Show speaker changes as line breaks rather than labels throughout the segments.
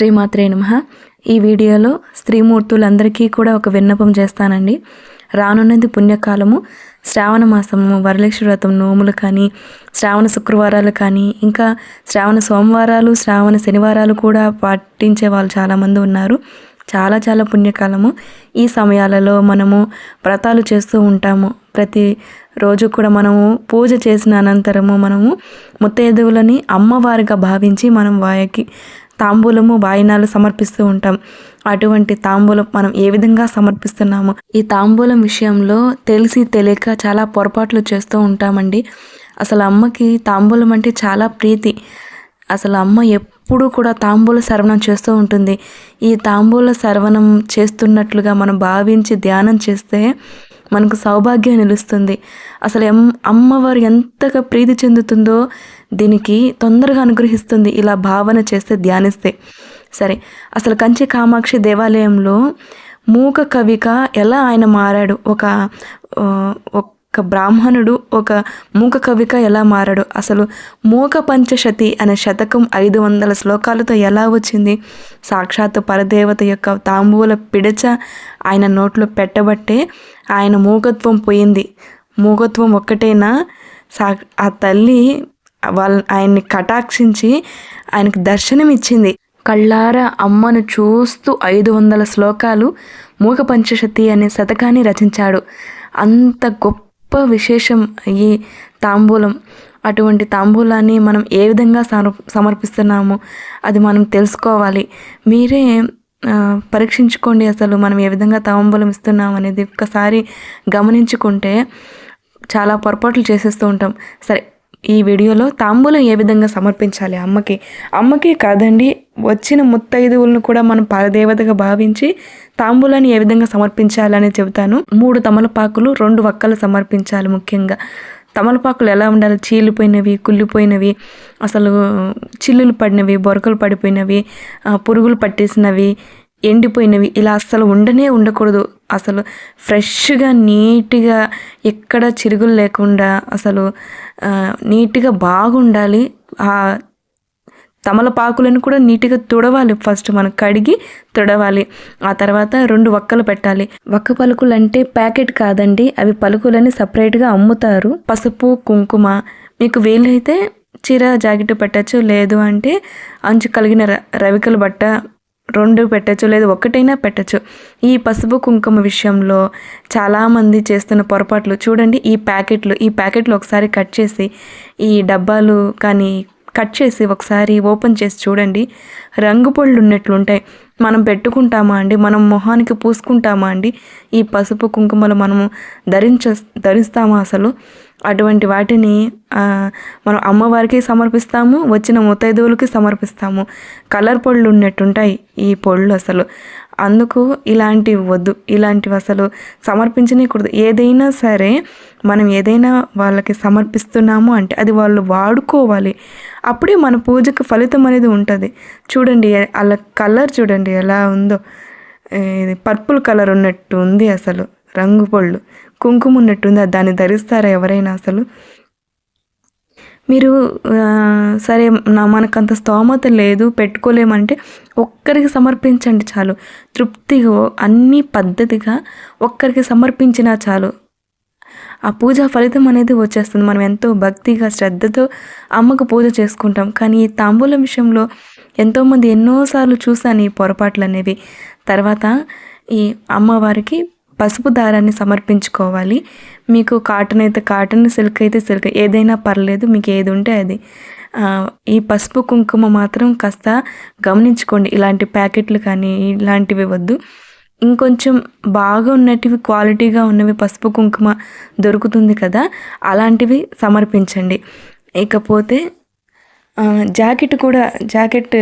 శ్రీమాత్రే నమ. ఈ వీడియోలో స్త్రీమూర్తులందరికీ కూడా ఒక విన్నపం చేస్తానండి. రానున్నది పుణ్యకాలము. శ్రావణ మాసము వరలక్ష్మి వ్రతం నోములు కానీ శ్రావణ శుక్రవారాలు కానీ ఇంకా శ్రావణ సోమవారాలు శ్రావణ శనివారాలు కూడా పాటించే వాళ్ళు చాలామంది ఉన్నారు. చాలా చాలా పుణ్యకాలము. ఈ సమయాలలో మనము వ్రతాలు చేస్తూ ఉంటాము. ప్రతి రోజు కూడా మనము పూజ చేసిన అనంతరము మనము ముత్తైదువులని అమ్మవారిగా భావించి మనం వారికి తాంబూలము వాయినాలు సమర్పిస్తూ ఉంటాం. అటువంటి తాంబూలం మనం ఏ విధంగా సమర్పిస్తున్నాము? ఈ తాంబూలం విషయంలో తెలిసి తెలియక చాలా పొరపాట్లు చేస్తూ ఉంటామండి. అసలు అమ్మకి తాంబూలం అంటే చాలా ప్రీతి. అసలు అమ్మ ఎప్పుడు కూడా తాంబూల సర్వణం చేస్తూ ఉంటుంది. ఈ తాంబూల సర్వణం చేస్తున్నట్లుగా మనం భావించి ధ్యానం చేస్తే మనకు సౌభాగ్యం నిలుస్తుంది. అసలు ఎం అమ్మవారు ఎంతగా ప్రీతి చెందుతుందో దీనికి తొందరగా అనుగ్రహిస్తుంది. ఇలా భావన చేస్తే ధ్యానిస్తే. సరే అసలు కంచి కామాక్షి దేవాలయంలో మూక కవిక ఎలా ఆయన మారాడు? ఒక ఒక బ్రాహ్మణుడు ఒక మూక కవిక ఎలా మారాడు? అసలు మూక పంచశతి అనే శతకం ఐదు వందల శ్లోకాలతో ఎలా వచ్చింది? సాక్షాత్ పరదేవత యొక్క తాంబూల పిడచ ఆయన నోట్లో పెట్టబట్టే ఆయన మూకత్వం పోయింది. మూకత్వం ఒక్కటైనా? సా ఆ తల్లి వాళ్ళ ఆయన్ని కటాక్షించి ఆయనకు దర్శనం ఇచ్చింది కళ్ళారా అమ్మను చూస్తూ ఐదు వందల శ్లోకాలు మూక పంచశతి అనే శతకాన్ని రచించాడు. అంత గొప్ప విశేషం ఈ తాంబూలం. అటువంటి తాంబూలాన్ని మనం ఏ విధంగా సమర్పిస్తున్నాము అది మనం తెలుసుకోవాలి. మీరే పరీక్షించుకోండి అసలు మనం ఏ విధంగా తాంబూలం ఇస్తున్నాం అనేది ఒక్కసారి గమనించుకుంటే చాలా పొరపాట్లు చేసేస్తూ ఉంటాం. సరే ఈ వీడియోలో తాంబూలం ఏ విధంగా సమర్పించాలి అమ్మకి? అమ్మకే కాదండి వచ్చిన ముత్తైదువులను కూడా మనం పరదేవతగా భావించి తాంబూలాన్ని ఏ విధంగా సమర్పించాలని చెబుతాను. మూడు తమలపాకులు రెండు వక్కలు సమర్పించాలి ముఖ్యంగా. తమలపాకులు ఎలా ఉండాలి? చీలిపోయినవి కుళ్ళిపోయినవి అసలు చిల్లులు పడినవి బొరకలు పడిపోయినవి పురుగులు పట్టేసినవి ఎండిపోయినవి ఇలా అస్సలు ఉండనే ఉండకూడదు. అసలు ఫ్రెష్గా నీట్గా ఎక్కడ చిరుగులు లేకుండా అసలు నీట్గా బాగుండాలి. ఆ తమలపాకులను కూడా నీట్గా తుడవాలి ఫస్ట్ మనం కడిగి తుడవాలి. ఆ తర్వాత రెండు వక్కలు పెట్టాలి. వక్క పలుకులు అంటే ప్యాకెట్ కాదండి అవి పలుకులని సపరేట్గా అమ్ముతారు. పసుపు కుంకుమ మీకు వీలైతే చీర జాకెట్ పెట్టచ్చు లేదు అంటే అంచు కలిగిన ర- రవికల బట్ట రెండు పెట్టచ్చు లేదు ఒకటైనా పెట్టచ్చు. ఈ పసుపు కుంకుమ విషయంలో చాలామంది చేస్తున్న పొరపాట్లు చూడండి ఈ ప్యాకెట్లు ఈ ప్యాకెట్లు ఒకసారి కట్ చేసి ఈ డబ్బాలు కానీ కట్ చేసి ఒకసారి ఓపెన్ చేసి చూడండి. రంగు పళ్ళు ఉన్నట్లు ఉంటాయి. మనం పెట్టుకుంటామా అండి? మనం మొహానికి పూసుకుంటామా అండి? ఈ పసుపు కుంకుమలు మనము ధరించ ధరిస్తామా అసలు? అటువంటి వాటిని మనం అమ్మవారికి సమర్పిస్తాము వచ్చిన ముత్తైదువులకి సమర్పిస్తాము. కలర్ పొళ్ళు ఉన్నట్టుంటాయి ఈ పొళ్ళు అసలు. అందుకు ఇలాంటివి వద్దు. ఇలాంటివి అసలు సమర్పించనీకూడదు ఏదైనా సరే మనం ఏదైనా వాళ్ళకి సమర్పిస్తున్నాము అంటే అది వాళ్ళు వాడుకోవాలి. అప్పుడే మన పూజకు ఫలితం అనేది ఉంటుంది. చూడండి అలా కలర్ చూడండి ఎలా ఉందో. ఇది పర్పుల్ కలర్ ఉన్నట్టు ఉంది అసలు. రంగు పళ్ళు. కుంకుమ ఉన్నట్టుంది అది దాన్ని ధరిస్తారా ఎవరైనా అసలు? మీరు సరే నా మనకంత స్తోమత లేదు పెట్టుకోలేమంటే ఒక్కరికి సమర్పించండి చాలు. తృప్తిగా అన్ని పద్ధతిగా ఒక్కరికి సమర్పించినా చాలు. ఆ పూజ ఫలితం అనేది వచ్చేస్తుంది. మనం ఎంతో భక్తిగా శ్రద్ధతో అమ్మకు పూజ చేసుకుంటాం. కానీ ఈ తాంబూలం విషయంలో ఎంతోమంది ఎన్నోసార్లు చూశాను ఈ పొరపాట్లు అనేవి. తర్వాత ఈ అమ్మవారికి పసుపు దారాన్ని సమర్పించుకోవాలి. మీకు కాటన్ అయితే కాటన్ సిల్క్ అయితే సిల్క్ ఏదైనా పర్లేదు మీకు ఏది ఉంటే అది. ఈ పసుపు కుంకుమ మాత్రం కాస్త గమనించుకోండి. ఇలాంటి ప్యాకెట్లు కానీ ఇలాంటివి వద్దు. ఇంకొంచెం బాగా ఉన్నటివి క్వాలిటీగా ఉన్నవి పసుపు కుంకుమ దొరుకుతుంది కదా అలాంటివి సమర్పించండి. ఇకపోతే జాకెట్ కూడా జాకెట్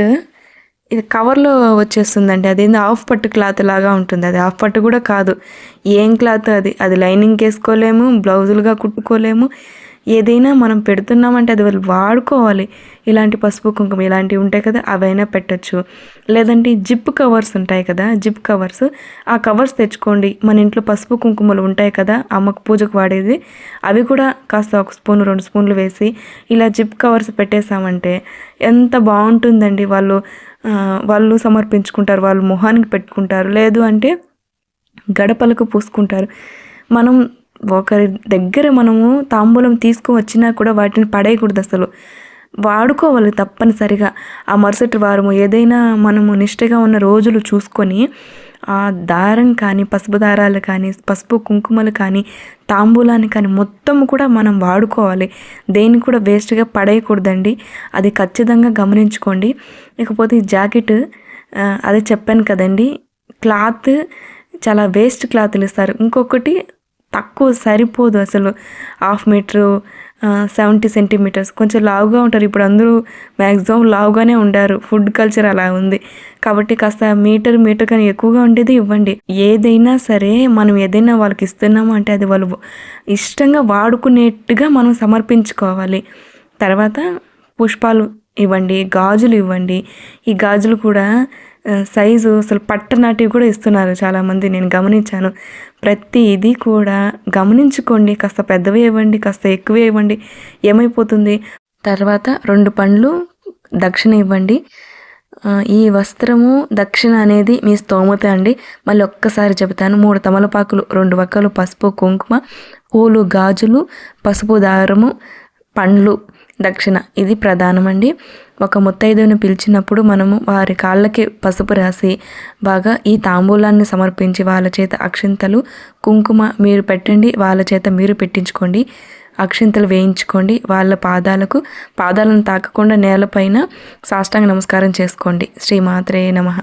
ఇది కవర్లో వచ్చేస్తుందండి. అదేంది హాఫ్ పట్టు క్లాత్ లాగా ఉంటుంది. అది హాఫ్ పట్టు కూడా కాదు. ఏం క్లాత్ అది? అది లైనింగ్ వేసుకోలేము బ్లౌజులుగా కుట్టుకోలేము. ఏదైనా మనం పెడుతున్నామంటే అది వాళ్ళు వాడుకోవాలి. ఇలాంటి పసుపు కుంకుమ ఇలాంటివి ఉంటాయి కదా అవైనా పెట్టచ్చు. లేదంటే జిప్ కవర్స్ ఉంటాయి కదా జిప్ కవర్స్ ఆ కవర్స్ తెచ్చుకోండి. మన ఇంట్లో పసుపు కుంకుమలు ఉంటాయి కదా అమ్మకు పూజకు వాడేది. అవి కూడా కాస్త ఒక స్పూన్ రెండు స్పూన్లు వేసి ఇలా జిప్ కవర్స్ పెట్టేసామంటే ఎంత బాగుంటుందండి వాళ్ళు. వాళ్ళు సమర్పించుకుంటారు వాళ్ళు మొహానికి పెట్టుకుంటారు. లేదు అంటే గడపలకు పూసుకుంటారు. మనం ఒకరి దగ్గర మనము తాంబూలం తీసుకుని వచ్చినా కూడా వాటిని పడేయకూడదు అసలు. వాడుకోవాలి తప్పనిసరిగా. ఆ మరుసటి వారము ఏదైనా మనము నిష్టగా ఉన్న రోజులు చూసుకొని ఆ దారం కానీ పసుపు దారాలు కానీ పసుపు కుంకుమలు కానీ తాంబూలాన్ని కానీ మొత్తం కూడా మనం వాడుకోవాలి. దేన్ని కూడా వేస్ట్గా పడేయకూడదండి. అది ఖచ్చితంగా గమనించుకోండి. ఇకపోతే ఈ జాకెట్ అదే చెప్పాను కదండి క్లాత్ చాలా వేస్ట్ క్లాత్లు ఇస్తారు. ఇంకొకటి తక్కువ సరిపోదు అసలు. హాఫ్ మీటరు సెవెంటీ సెంటీమీటర్స్ కొంచెం లావుగా ఉంటారు. ఇప్పుడు అందరూ మ్యాక్సిమం లావుగానే ఉండారు. ఫుడ్ కల్చర్ అలా ఉంది. కాబట్టి కాస్త మీటర్ మీటర్ కానీ ఎక్కువగా ఉండేది ఇవ్వండి. ఏదైనా సరే మనం ఏదైనా వాళ్ళకి ఇస్తున్నాము అంటే అది వాళ్ళు ఇష్టంగా వాడుకునేట్టుగా మనం సమర్పించుకోవాలి. తర్వాత పుష్పాలు ఇవ్వండి గాజులు ఇవ్వండి. ఈ గాజులు కూడా సైజు అసలు పట్టనాటివి కూడా ఇస్తున్నారు చాలామంది. నేను గమనించాను. ప్రతి ఇది కూడా గమనించుకోండి కాస్త పెద్దవి ఇవ్వండి కాస్త ఎక్కువ ఇవ్వండి ఏమైపోతుంది? తర్వాత రెండు పండ్లు దక్షిణ ఇవ్వండి. ఈ వస్త్రము దక్షిణ అనేది మీ స్తోమత అండి. మళ్ళీ ఒక్కసారి చెబుతాను మూడు తమలపాకులు రెండు వక్కలు పసుపు కుంకుమ పూలు గాజులు పసుపు దారము పండ్లు దక్షిణ. ఇది ప్రధానమండి. ఒక ముత్తైదువుని పిలిచినప్పుడు మనము వారి కాళ్ళకి పసుపు రాసి బాగా ఈ తాంబూలాన్ని సమర్పించి వాళ్ళ చేత అక్షింతలు కుంకుమ మీరు పెట్టండి వాళ్ళ చేత మీరు పెట్టించుకోండి. అక్షింతలు వేయించుకోండి వాళ్ళ పాదాలకు పాదాలను తాకకుండా నేలపైన సాష్టాంగ నమస్కారం చేసుకోండి. శ్రీమాత్రే నమః.